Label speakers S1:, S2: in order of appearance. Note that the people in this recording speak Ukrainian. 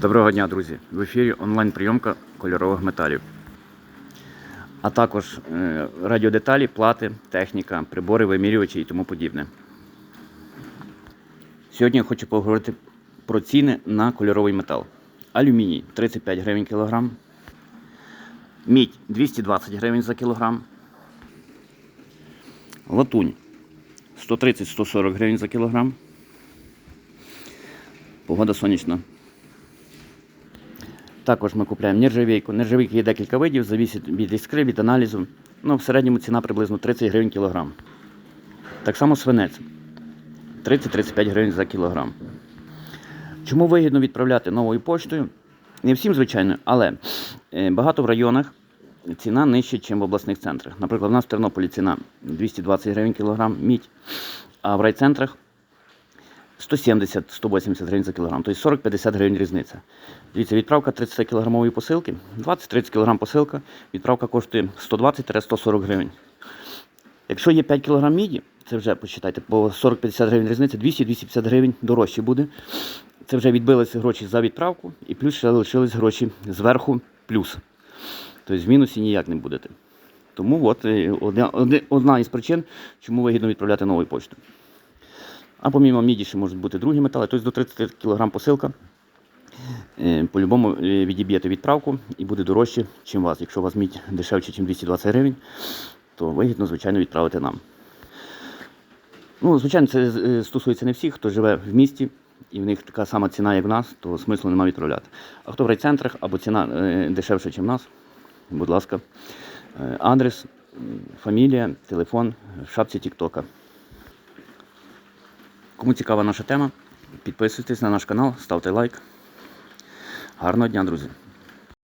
S1: Доброго дня, друзі! В ефірі онлайн-прийомка кольорових металів. А також е, радіодеталі, плати, техніка, прибори, вимірювачі і тому подібне. Сьогодні я хочу поговорити про ціни на кольоровий метал. Алюміній 35 гривень кілограм. Мідь 220 гривень за кілограм. Латунь 130-140 гривень за кілограм. Погода сонячна. Також ми купуємо нержавійку. Нержавійки є декілька видів, завісить від іскри, від аналізу. Ну, в середньому ціна приблизно 30 гривень кілограм. Так само свинець 30-35 гривень за кілограм. Чому вигідно відправляти новою поштою? Не всім, звичайно, але е, багато в районах ціна нижча, ніж в обласних центрах. Наприклад, у нас в Тернополі ціна 220 гривень кілограм, мідь, а в райцентрах 170-180 гривень за кілограм, тобто 40-50 гривень різниця. Дивіться, відправка 30 кілограмової посилки, 20-30 кг посилка, відправка коштує 120-140 гривень. Якщо є 5 кг міді, це вже посчитайте, по 40-50 гривень різниця, 200-250 гривень дорожче буде. Це вже відбилися гроші за відправку, і плюс ще лишились гроші зверху плюс. Тобто в мінусі ніяк не будете. Тому от е, одна, одна із причин, чому вигідно відправляти новою поштою. А помімо міді ще можуть бути другі метали, тобто до 30 кг посилка. Е, По-любому е, відіб'єте відправку і буде дорожче, ніж у вас. Якщо у вас мідь дешевше, ніж 220 гривень, то вигідно, звичайно, відправити нам. Ну, звичайно, це е, стосується не всіх, хто живе в місті і в них така сама ціна, як в нас, то смислу немає відправляти. А хто в райцентрах або ціна дешевша, ніж в нас, будь ласка, адрес, фамілія, телефон в шапці Тіктока. Кому цікава наша тема, підписуйтесь на наш канал, ставте лайк. Гарного дня, друзі!